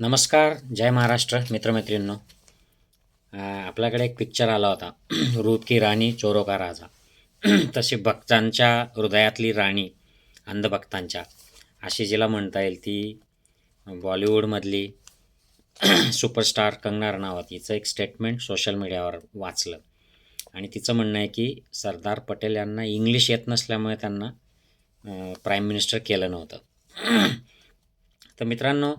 नमस्कार जय महाराष्ट्र मित्रमैत्रिणींनो. आपल्याकडे एक पिक्चर आला होता. रूप की राणी चोरो का राजा. तशी भक्तांच्या हृदयातली राणी अंधभक्तांच्या. अशी जिला म्हणता येईल ती बॉलिवूडमधली सुपरस्टार कंगना रणावत. हिचं एक स्टेटमेंट सोशल मीडियावर वाचलं. आणि तिचं म्हणणं आहे की सरदार पटेल यांना इंग्लिश येत नसल्यामुळे त्यांना प्राईम मिनिस्टर केलं नव्हतं. तर मित्रांनो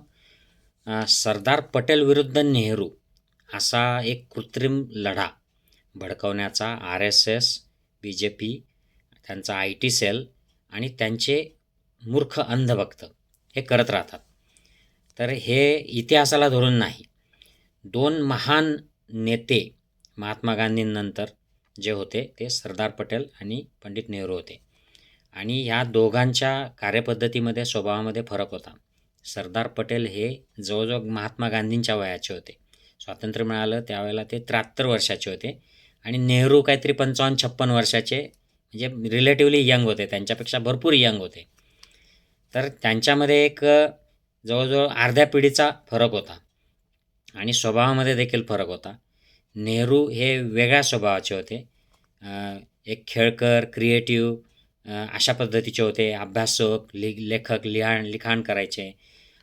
सरदार पटेल विरुद्ध नेहरू असा एक कृत्रिम लढा भडकवण्याचा R S S B J P त्यांचा आय टी सेल आणि त्यांचे मूर्ख अंधभक्त हे करत राहतात. तर हे इतिहासाला धरून नाही दोन महान नेते महात्मा गांधींनंतर जे होते ते सरदार पटेल आणि पंडित नेहरू होते. आणि ह्या दोघांच्या कार्यपद्धतीमध्ये स्वभावामध्ये फरक होता. सरदार पटेल हे जवळजवळ महात्मा गांधींच्या वयाचे होते. स्वातंत्र्य मिळालं त्यावेळेला ते त्र्याहत्तर वर्षाचे होते. आणि नेहरू काहीतरी पंचावन्न छप्पन वर्षाचे म्हणजे रिलेटिवली यंग होते. त्यांच्यापेक्षा भरपूर यंग होते. तर त्यांच्यामध्ये एक जवळजवळ अर्ध्या पिढीचा फरक होता. आणि स्वभावामध्ये देखील फरक होता. नेहरू हे वेगळ्या स्वभावाचे होते. एक खेळकर क्रिएटिव्ह अशा पद्धतीचे होते. अभ्यासक लि लेखक लिहाण लिखाण करायचे.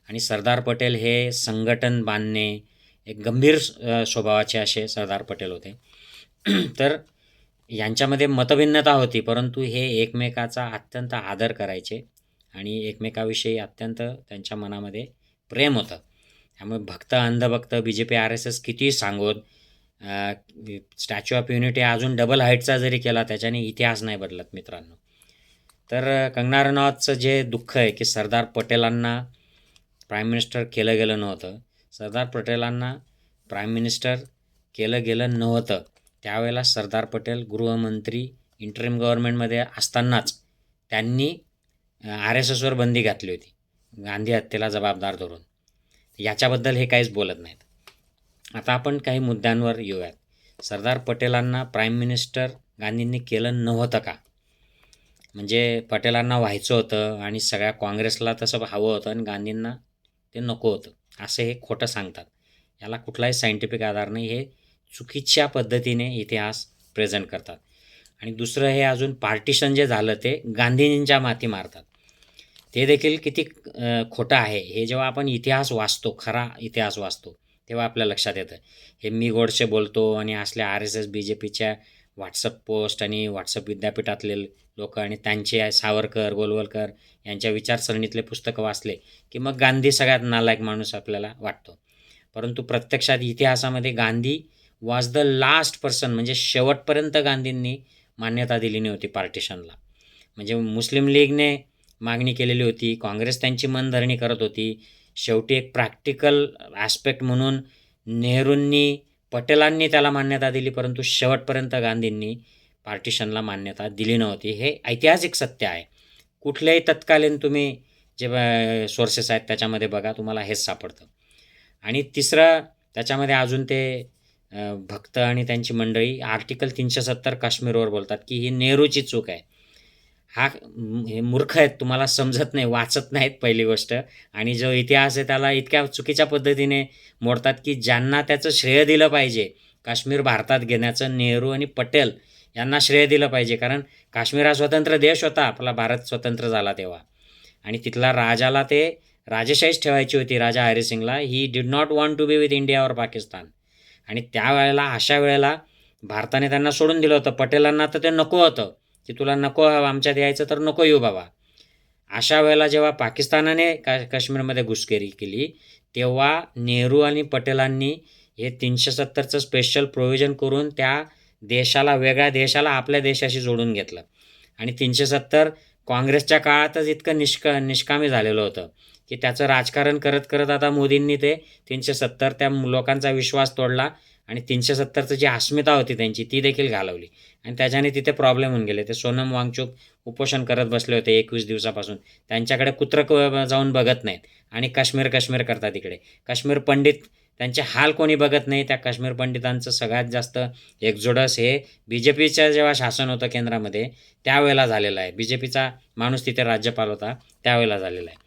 आणि सरदार पटेल हे संघटन बांधणे एक गंभीर स्वभावाचे असे सरदार पटेल होते. तर यांच्यामध्ये मतभिन्नता होती परंतु हे एकमेकाचा अत्यंत आदर करायचे आणि एकमेकाविषयी अत्यंत त्यांच्या मनामध्ये प्रेम होतं. त्यामुळे भक्त अंधभक्त बी J P R S S कितीही सांगोत स्टॅच्यू ऑफ युनिटी अजून डबल हाईटचा जरी केला त्याच्याने इतिहास नाही बदलत मित्रांनो. तर कंगना रनौतचं जे दुःख आहे की सरदार पटेलांना प्राईम मिनिस्टर केलं गेलं नव्हतं. सरदार पटेलांना प्राईम मिनिस्टर केलं गेलं नव्हतं. त्यावेळेला सरदार पटेल गृहमंत्री इंटरिम गव्हर्नमेंटमध्ये असतानाच त्यांनी आर एस एसवर बंदी घातली होती. गांधी हत्येला जबाबदार धरून. याच्याबद्दल हे काहीच बोलत नाहीत. आता आपण काही मुद्द्यांवर येऊयात. सरदार पटेलांना प्राईम मिनिस्टर गांधींनी केलं नव्हतं का? म्हणजे पटेलांना व्हायचं होतं आणि सगळ्या काँग्रेसला तसं हवं होतं आणि गांधींना ते नको होतं. असं हे खोटं सांगतात. याला कुठलाही सायंटिफिक आधार नाही. हे चुकीच्या पद्धतीने इतिहास प्रेझेंट करतात. आणि दुसरं हे अजून पार्टिशन जे झालं ते गांधीजींच्या माती मारतात. ते देखील किती खोटं आहे. हे जेव्हा आपण इतिहास वाचतो खरा इतिहास वाचतो तेव्हा आपल्या लक्षात येतं. हे मी गोडसे बोलतो आणि असल्या R S S B J पीच्या व्हॉट्सअप पोस्ट आणि व्हॉट्सअप विद्यापीठातले लोक आणि त्यांचे सावरकर गोलवलकर यांच्या विचारसरणीतले पुस्तकं वाचले की मग गांधी सगळ्यात नालायक माणूस आपल्याला वाटतो. परंतु प्रत्यक्षात इतिहासामध्ये Gandhi was the last person म्हणजे शेवटपर्यंत गांधींनी मान्यता दिली नव्हती पार्टिशनला म्हणजे मुस्लिम लीगने मागणी केलेली होती काँग्रेस त्यांची मनधरणी करत होती. शेवटी एक प्रॅक्टिकल ॲस्पेक्ट म्हणून नेहरूंनी पटेलांनी त्याला मान्यता दिली परंतु शेवटपर्यंत गांधींनी पार्टिशनला मान्यता दिली नव्हती. हे ऐतिहासिक सत्य आहे. कुठल्याही तत्कालीन तुम्ही जे सोर्सेस आहेत त्याच्यामध्ये बघा तुम्हाला हेच सापडतं. आणि तिसरं त्याच्यामध्ये अजून ते भक्त आणि त्यांची मंडळी आर्टिकल तीनशे सत्तर काश्मीरवर बोलतात की ही नेहरूची चूक आहे. हा हे मूर्ख आहेत तुम्हाला समजत नाही वाचत नाहीत पहिली गोष्ट. आणि जो इतिहास आहे त्याला इतक्या चुकीच्या पद्धतीने मोडतात की ज्यांना त्याचं श्रेय दिलं पाहिजे काश्मीर भारतात घेण्याचं नेहरू आणि पटेल यांना श्रेय दिलं पाहिजे. कारण काश्मीर हा स्वतंत्र देश होता आपला भारत स्वतंत्र झाला तेव्हा. आणि तिथला राजाला ते राजेशाहीच ठेवायची होती राजा हरिसिंगला. He did not want to be with India और पाकिस्तान आणि त्यावेळेला अशा वेळेला भारताने त्यांना सोडून दिलं होतं. पटेलांना तर ते नको होतं. की तुला नको आमच्यात यायचं तर नको येऊ बाबा. अशा वेळेला जेव्हा पाकिस्तानाने का काश्मीरमध्ये घुसखेरी केली तेव्हा नेहरू आणि पटेलांनी हे तीनशे सत्तरचं स्पेशल प्रोव्हिजन करून त्या देशाला वेगळ्या देशाला आपल्या देशाशी जोडून घेतलं. आणि तीनशे सत्तर काँग्रेसच्या काळातच इतकं निष्क निष्कामी झालेलं होतं की त्याचं राजकारण करत करत आता मोदींनी ते तीनशे सत्तर त्या लोकांचा विश्वास तोडला आणि तीनशे सत्तरचं जी अस्मिता होती त्यांची ती देखील घालवली. आणि त्याच्याने तिथे प्रॉब्लेम होऊन गेले. ते सोनम वांगचूक उपोषण करत बसले होते एकवीस दिवसापासून. त्यांच्याकडे कुत्रं जाऊन बघत नाहीत. आणि काश्मीर काश्मीर करतात इकडे. काश्मीर पंडित त्यांचे हाल कोणी बघत नाही? त्या काश्मीर पंडितांचं सगळ्यात जास्त एकजोडस हे बी जे पीचं जेव्हा शासन होतं केंद्रामध्ये त्यावेळेला झालेलं आहे. बी जे पीचा माणूस तिथे राज्यपाल होता त्यावेळेला झालेला आहे.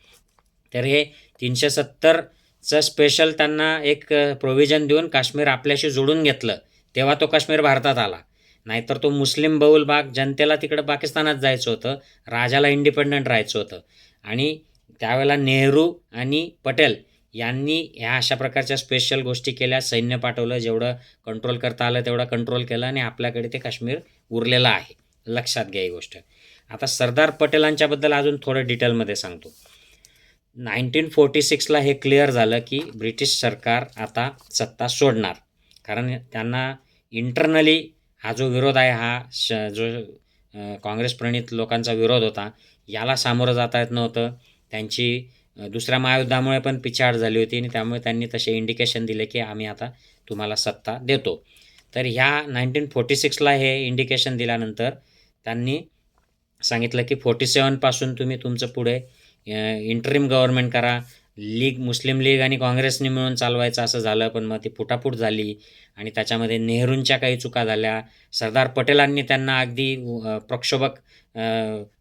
तर हे तीनशे सत्तर चं स्पेशल त्यांना एक प्रोव्हिजन देऊन काश्मीर आपल्याशी जोडून घेतलं. तेव्हा तो काश्मीर भारतात आला. नाहीतर तो मुस्लिम बहुल भाग जनतेला तिकडं पाकिस्तानात जायचं होतं. राजाला इंडिपेंडंट राहायचं होतं. आणि त्यावेळेला नेहरू आणि पटेल यांनी ह्या अशा प्रकारच्या स्पेशल गोष्टी केल्या. सैन्य पाठवलं जेवढं कंट्रोल करता आलं तेवढं कंट्रोल केलं आणि आपल्याकडे ते काश्मीर उरलेलं आहे. लक्षात घ्या ही गोष्ट. आता सरदार पटेलांच्याबद्दल अजून थोडं डिटेलमध्ये सांगतो. नाईन्टीन फोर्टी सिक्सला हे क्लिअर झालं की ब्रिटिश सरकार आता सत्ता सोडणार. कारण त्यांना इंटरनली हा जो विरोध आहे हा श जो काँग्रेस प्रणित लोकांचा विरोध होता याला सामोरं जाता येत नव्हतं. त्यांची दुसऱ्या महायुद्धामुळे पण पिछाड झाली होती आणि त्यामुळे त्यांनी तसे इंडिकेशन दिले की आम्ही आता तुम्हाला सत्ता देतो. तर ह्या नाईन्टीन फोर्टी सिक्सला हे इंडिकेशन दिल्यानंतर त्यांनी सांगितलं की फोर्टी सेवनपासून तुम्ही तुमचं पुढे इंटरिम गव्हर्नमेंट करा. लीग मुस्लिम लीग आणि काँग्रेसने मिळून चालवायचं असं झालं पण मग ती फुटाफूट झाली आणि त्याच्यामध्ये नेहरूंच्या काही चुका झाल्या. सरदार पटेलांनी त्यांना अगदी प्रक्षोभक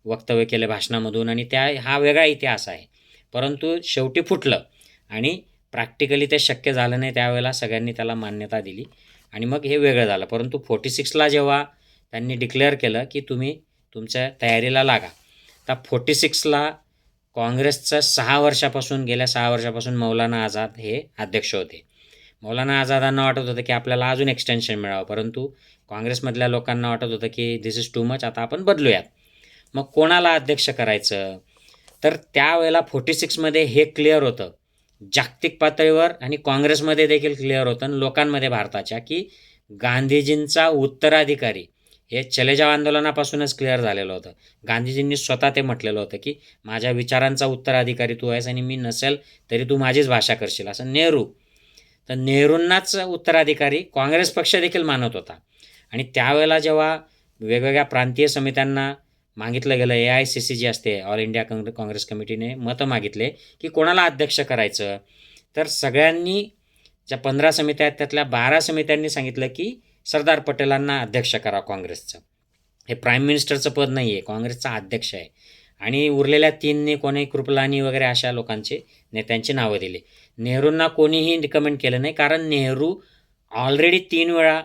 वक्तव्य केले भाषणामधून आणि त्या हा वेगळा इतिहास आहे. परंतु शेवटी फुटलं आणि प्रॅक्टिकली ते शक्य झालं नाही त्यावेळेला सगळ्यांनी त्याला मान्यता दिली आणि मग हे वेगळं झालं. परंतु फोर्टी सिक्सला जेव्हा त्यांनी डिक्लेअर केलं की तुम्ही तुमच्या तयारीला लागा तर फोर्टी सिक्सला काँग्रेसचं सहा वर्षापासून गेल्या सहा वर्षापासून मौलाना आझाद हे अध्यक्ष होते. मौलाना आझादांना वाटत होतं की आपल्याला अजून एक्सटेन्शन मिळावं परंतु काँग्रेसमधल्या लोकांना वाटत होतं की दिस इज टू मच आता आपण बदलूयात. मग कोणाला अध्यक्ष करायचं? तर त्यावेळेला फोर्टी सिक्समध्ये हे क्लिअर होतं. जागतिक पातळीवर आणि काँग्रेसमध्ये देखील क्लिअर होतं आणि लोकांमध्ये भारताच्या की गांधीजींचा उत्तराधिकारी हे चलेजाव आंदोलनापासूनच क्लिअर झालेलं होतं. गांधीजींनी स्वतः ते म्हटलेलं होतं की माझ्या विचारांचा उत्तराधिकारी तू आहेस आणि मी नसेल तरी तू माझीच भाषा करशील. असं नेहरू. तर नेहरूंनाच उत्तराधिकारी काँग्रेस पक्ष देखील मानत होता. आणि त्यावेळेला जेव्हा वेगवेगळ्या प्रांतीय समित्यांना मागितलं गेलं ए आय सी सी जी असते ऑल इंडिया काँग्रे काँग्रेस कमिटीने मतं मागितले की कोणाला अध्यक्ष करायचं तर सगळ्यांनी ज्या पंधरा समित्या आहेत त्यातल्या बारा समित्यांनी सांगितलं की सरदार पटेलांना अध्यक्ष करा काँग्रेसचं. हे प्राईम मिनिस्टरचं पद नाही आहे काँग्रेसचा अध्यक्ष आहे. आणि उरलेल्या तीनने कोणी कृपलानी वगैरे अशा लोकांचे नेत्यांची नावं दिली. नेहरूंना कोणीही रिकमेंड केलं नाही कारण नेहरू ऑलरेडी तीन वेळा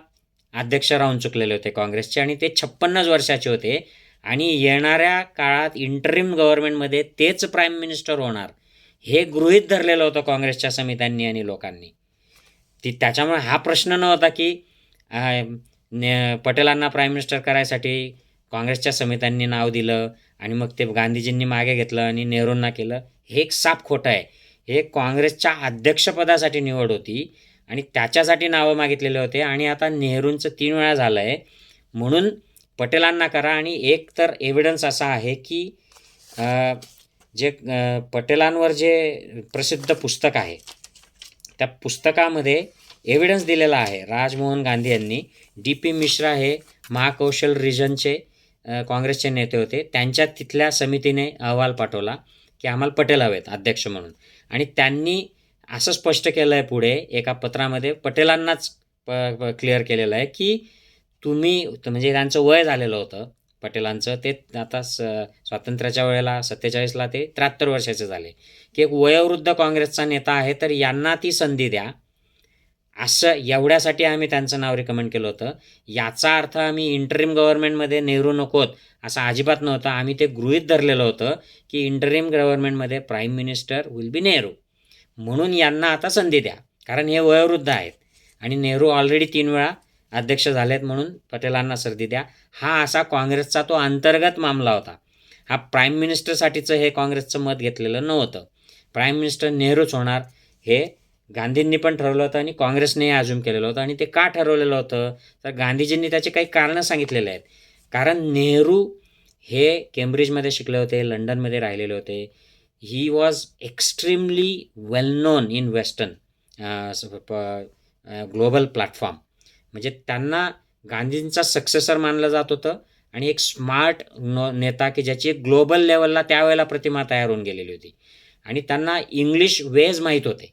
अध्यक्ष राहून चुकलेले होते काँग्रेसचे आणि ते छप्पन्नच वर्षाचे होते. आणि येणाऱ्या काळात इंटरिम गव्हर्नमेंटमध्ये तेच प्राईम मिनिस्टर होणार हे गृहीत धरलेलं होतं काँग्रेसच्या समित्यांनी आणि लोकांनी. ती त्याच्यामुळे हा प्रश्न नव्हता की ने पटेलांना प्राईम मिनिस्टर करायसाठी काँग्रेसच्या समित्यांनी नाव दिलं आणि मग ते गांधीजींनी मागे घेतलं आणि नेहरूंना केलं. हे एक साप खोटं आहे. हे काँग्रेसच्या अध्यक्षपदासाठी निवड होती आणि त्याच्यासाठी नावं मागितलेले होते आणि आता नेहरूंचं तीन वेळा झालं आहे म्हणून पटेलांना करा आणि एक तर एव्हिडन्स असा आहे की जे पटेलांवर जे प्रसिद्ध पुस्तक आहे त्या पुस्तकामध्ये एव्हिडन्स दिलेला आहे. राजमोहन गांधी यांनी डी पी मिश्रा हे महाकौशल रिजनचे काँग्रेसचे नेते होते. त्यांच्या तिथल्या समितीने अहवाल पाठवला की आम्हाला पटेल हवेत अध्यक्ष म्हणून. आणि त्यांनी असं स्पष्ट केलं आहे पुढे एका पत्रामध्ये पटेलांनाच प क्लिअर केलेलं आहे की तुम्ही म्हणजे त्यांचं वय झालेलं होतं पटेलांचं ते आता स स्वातंत्र्याच्या वेळेला सत्तेचाळीसला ते त्र्याहत्तर वर्षाचे झाले. की एक वयोवृद्ध काँग्रेसचा नेता आहे तर यांना ती संधी द्या. असं एवढ्यासाठी आम्ही त्यांचं नाव रिकमेंड केलं होतं. याचा अर्थ आम्ही इंटरिम गव्हर्नमेंटमध्ये नेहरू नकोत असं अजिबात नव्हतं. आम्ही ते गृहीत धरलेलं होतं की interim गव्हर्नमेंटमध्ये prime minister will be Nehru. म्हणून यांना आता संधी द्या. कारण हे वयोवृद्ध आहेत. आणि नेहरू ऑलरेडी तीन वेळा अध्यक्ष झालेत म्हणून पटेलांना संधी द्या. हा असा काँग्रेसचा तो अंतर्गत मामला होता. हा प्राईम मिनिस्टरसाठीचं हे काँग्रेसचं मत घेतलेलं नव्हतं. प्राईम मिनिस्टर नेहरूच होणार हे गांधींनी पण ठरवलं होतं आणि काँग्रेसने अज्युम केलेलं होतं आणि ते का ठरवलेलं होतं? तर गांधीजींनी त्याचे काही कारणं सांगितलेले आहेत. कारण नेहरू हे केम्ब्रिजमध्ये शिकले होते लंडनमध्ये राहिलेले होते. He was extremely well known in western global platform म्हणजे त्यांना गांधींचा सक्सेसर मानलं जात होतं आणि एक स्मार्ट नो नेता की ज्याची एक ग्लोबल लेवलला त्यावेळेला प्रतिमा तयार होऊन गेलेली होती. आणि त्यांना इंग्लिश वेज माहीत होते.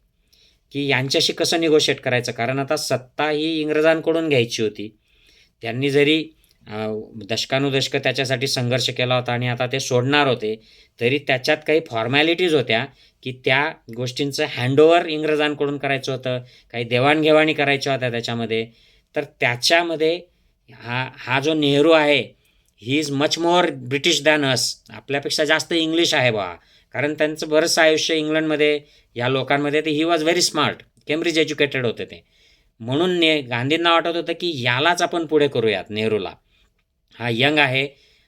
की यांच्याशी कसं निगोशिएट करायचं? कारण आता सत्ता ही इंग्रजांकडून घ्यायची होती. त्यांनी जरी दशकानुदशकं त्याच्यासाठी संघर्ष केला होता आणि आता ते सोडणार होते तरी त्याच्यात काही फॉर्मॅलिटीज होत्या की त्या गोष्टींचं हँडओव्हर इंग्रजांकडून करायचं होतं काही देवाणघेवाणी करायच्या होत्या त्याच्यामध्ये. तर त्याच्यामध्ये हा हा जो नेहरू आहे he is much more British than us आपल्यापेक्षा जास्त इंग्लिश आहे बा कारण त्यांचं बरंचसं आयुष्य इंग्लंडमध्ये या लोकांमध्ये ते he was very smart Cambridge educated होते ते. म्हणून ने गांधींना वाटत होतं की यालाच आपण पुढे करूयात नेहरूला. हा यंग आहे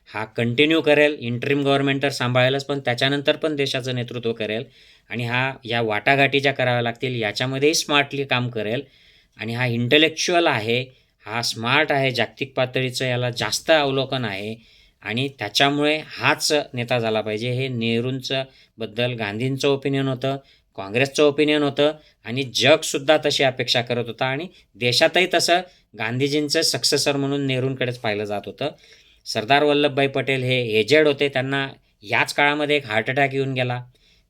हा कंटिन्यू करेल इंटरिम गव्हर्नमेंट तर सांभाळेलच पण त्याच्यानंतर पण देशाचं नेतृत्व करेल आणि हा या वाटाघाटी ज्या कराव्या लागतील याच्यामध्येही स्मार्टली काम करेल आणि हा इंटलेक्च्युअल आहे हा स्मार्ट आहे जागतिक पातळीचं याला जास्त अवलोकन आहे आणि त्याच्यामुळे हाच नेता झाला पाहिजे. हे नेहरूंचं बद्दल गांधींचं ओपिनियन होतं काँग्रेसचं ओपिनियन होतं आणि जगसुद्धा तशी अपेक्षा करत होता आणि देशातही तसं गांधीजींचं सक्सेसर म्हणून नेहरूंकडेच पाहिलं जात होतं. सरदार वल्लभभाई पटेल हे एजेड होते. त्यांना याच काळामध्ये एक हार्ट अटॅक येऊन गेला.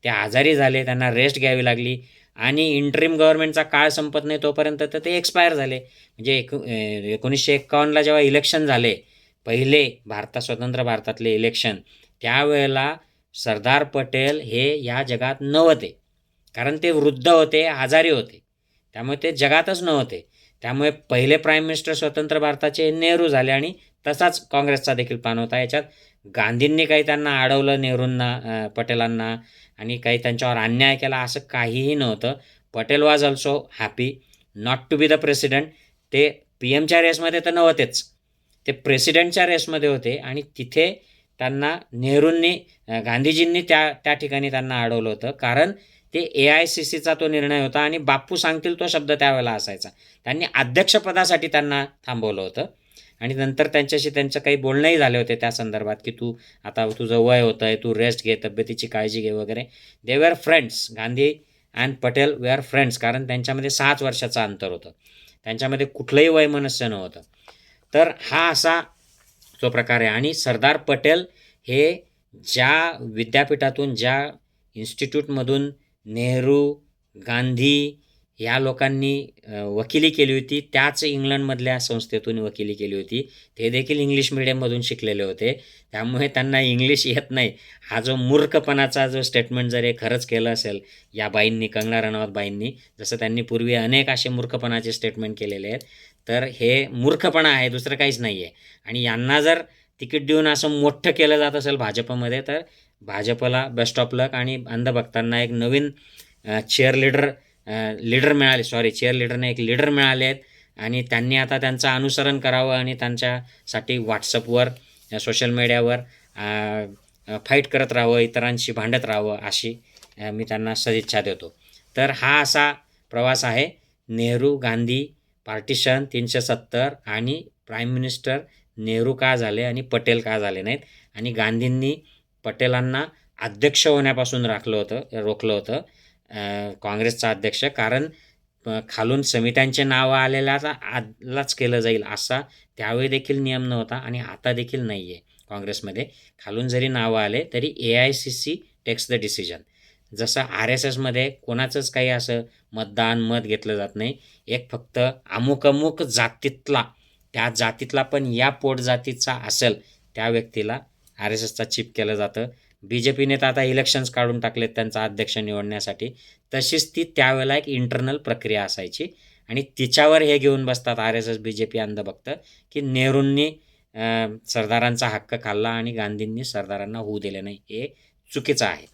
ते आजारी झाले त्यांना रेस्ट घ्यावी लागली आणि इंटरिम गव्हर्नमेंटचा काळ संपत नाही तोपर्यंत तर ते एक्सपायर झाले. म्हणजे एक एकोणीसशे एक्कावन्नला जेव्हा इलेक्शन झाले पहिले भारतात स्वतंत्र भारतातले इलेक्शन त्यावेळेला सरदार पटेल हे या जगात नव्हते. कारण ते वृद्ध होते आजारी होते. त्यामुळे ते जगातच नव्हते. त्यामुळे पहिले प्राईम मिनिस्टर स्वतंत्र भारताचे नेहरू झाले आणि तसाच काँग्रेसचा देखील प्लॅन होता. याच्यात गांधींनी काही त्यांना अडवलं नेहरूंना पटेलांना आणि काही त्यांच्यावर अन्याय केला असं काहीही नव्हतं. Patel was also happy not to be the president ते पी एमच्या रेसमध्ये तर नव्हतेच. ते प्रेसिडेंटच्या रेसमध्ये होते आणि तिथे त्यांना नेहरूंनी गांधीजींनी त्या त्या ठिकाणी त्यांना अडवलं होतं. कारण ते ए आय सी सीचा तो निर्णय होता आणि बाप्पू सांगतील तो शब्द त्यावेळेला असायचा. त्यांनी अध्यक्षपदासाठी त्यांना थांबवलं होतं. आणि नंतर त्यांच्याशी त्यांचं काही बोलणंही झाले होते त्या संदर्भात की तू आता तुझं वय होतं आहे तू रेस्ट घे तब्येतीची काळजी घे वगैरे. They were friends Gandhi and Patel were friends कारण त्यांच्यामध्ये सहाच वर्षाचं अंतर होतं. त्यांच्यामध्ये कुठलंही वय मनस्य नव्हतं. तर हा असा जो प्रकार आहे. आणि सरदार पटेल हे ज्या विद्यापीठातून ज्या इन्स्टिट्यूटमधून नेहरू गांधी या लोकांनी वकिली केली होती. त्याच इंग्लंडमधल्या संस्थेतून वकिली केली होती. ते देखील इंग्लिश मिडियममधून शिकलेले होते. त्यामुळे त्यांना इंग्लिश येत नाही. हा जो मूर्खपणाचा जो स्टेटमेंट जर हे खरंच केलं असेल या बाईंनी कंगना रनौत बाईंनी जसं त्यांनी पूर्वी अनेक असे मूर्खपणाचे स्टेटमेंट केलेले आहेत तर हे मूर्खपणा आहे दुसरं काहीच नाही आहे आणि यांना जर तिकीट देऊन असं मोठं केलं जात असेल भाजपमध्ये तर भाजपला बेस्ट ऑफ लक आणि अंधभक्तांना एक नवीन चेअर लीडर लीडर मिळाले. सॉरी चेअर लीडरने एक लीडर मिळाले आहेत आणि त्यांनी आता त्यांचं अनुसरण करावं आणि त्यांच्यासाठी व्हॉट्सअपवर सोशल मीडियावर फाईट करत राहावं इतरांशी भांडत राहावं अशी मी त्यांना सदिच्छा देतो. तर हा असा प्रवास आहे. नेहरू गांधी पार्टिशन तीनशे सत्तर आणि प्राईम मिनिस्टर नेहरू का झाले आणि पटेल का झाले नाहीत. आणि गांधींनी पटेलांना अध्यक्ष होण्यापासून राखलं होतं रोखलं होतं. काँग्रेसचा अध्यक्ष. कारण खालून समित्यांचे नावं आलेल्याचा आदलाच केलं जाईल असा त्यावेळी देखील नियम नव्हता आणि आता देखील नाही आहे काँग्रेसमध्ये. खालून जरी नावं आले तरी A I C C takes the decision जसं आर एस एसमध्ये कोणाचंच काही असं मतदान मत घेतलं जात नाही. एक फक्त अमुक अमुक जातीतला त्या जातीतला पण या पोट जातीचा असेल त्या व्यक्तीला आर एस एसचा चिप केलं जातं. बी जे पीने तर आता इलेक्शन्स काढून टाकलेत त्यांचा अध्यक्ष निवडण्यासाठी. तशीच ती त्यावेळेला एक इंटरनल प्रक्रिया असायची. आणि तिच्यावर हे घेऊन बसतात R S S B J P अंधभक्त की नेहरूंनी सरदारांचा हक्क खाल्ला आणि गांधींनी सरदारांना होऊ दिले नाही. हे चुकीचं आहे.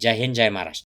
जय हिंद जय महाराष्ट्र.